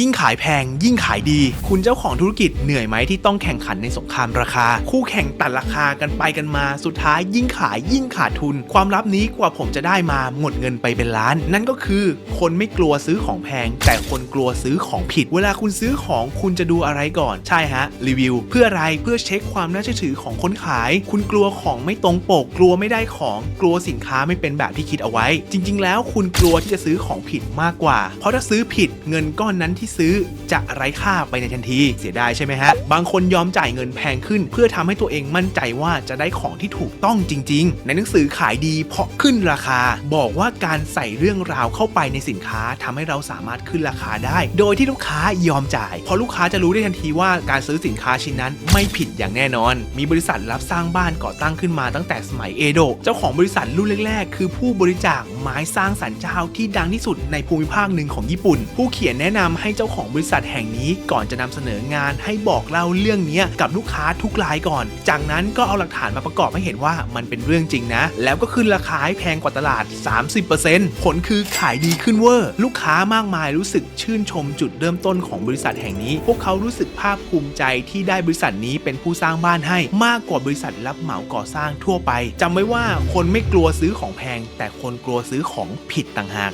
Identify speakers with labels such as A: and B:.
A: ยิ่งขายแพงยิ่งขายดี คุณเจ้าของธุรกิจเหนื่อยไหมที่ต้องแข่งขันในสงครามราคา คู่แข่งตัดราคากันไปกันมาสุดท้ายยิ่งขายยิ่งขาดทุน ความลับนี้กว่าผมจะได้มาหมดเงินไปเป็นล้าน นั่นก็คือ คนไม่กลัวซื้อของแพง แต่คนกลัวซื้อของผิด เวลาคุณซื้อของคุณจะดูอะไรก่อน ใช่ฮะ รีวิว เพื่ออะไรเพื่อเช็คความน่าเชื่อถือของคนขาย คุณกลัวของไม่ตรงปก กลัวไม่ได้ของกลัวสินค้าไม่เป็นแบบที่คิดเอาไว้ จริง ๆ แล้วคุณกลัวที่จะซื้อของผิดมากกว่า เพราะถ้าซื้อผิดเงินก้อนนั้นที่ซื้อจะไร้ค่าไปในทันที เสียดายใช่ไหมฮะ บางคนยอมจ่ายเงินแพงขึ้น เพื่อทำให้ตัวเองมั่นใจว่าจะได้ของที่ถูกต้องจริง ๆ ในหนังสือขายดีเพราะขึ้นราคา บอกว่าการใส่เรื่องราวเข้าไปในสินค้าทำให้เราสามารถขึ้นราคาได้ โดยที่ลูกค้ายอมจ่าย เพราะลูกค้าจะรู้ได้ทันทีว่าการซื้อสินค้าชิ้นนั้นไม่ผิดอย่างแน่นอน มีบริษัทรับสร้างบ้านก่อตั้งขึ้นมาตั้งแต่สมัยเอโดะเจ้าของบริษัทรุ่นแรกๆ คือผู้บริจาคไม้สร้างสรรค์เจ้าที่ดังที่สุดในภูมิภาคหนึ่งของญี่ปุ่น ผู้เขียนแนะนำใให้เจ้าของบริษัทแห่งนี้ก่อนจะนำเสนองานให้บอกเล่าเรื่องนี้กับลูกค้าทุกรายก่อน จากนั้นก็เอาหลักฐานมาประกอบให้เห็นว่ามันเป็นเรื่องจริงนะ แล้วก็ขึ้นราคาให้แพงกว่าตลาด 30%ผลคือขายดีขึ้นเวอร์ลูกค้ามากมายรู้สึกชื่นชมจุดเริ่มต้นของบริษัทแห่งนี้ พวกเขารู้สึกภาคภูมิใจที่ได้บริษัทนี้เป็นผู้สร้างบ้านให้มากกว่าบริษัทรับเหมาก่อสร้างทั่วไปจำไว้ว่าคนไม่กลัวซื้อของแพง แต่คนกลัวซื้อของผิดต่างหาก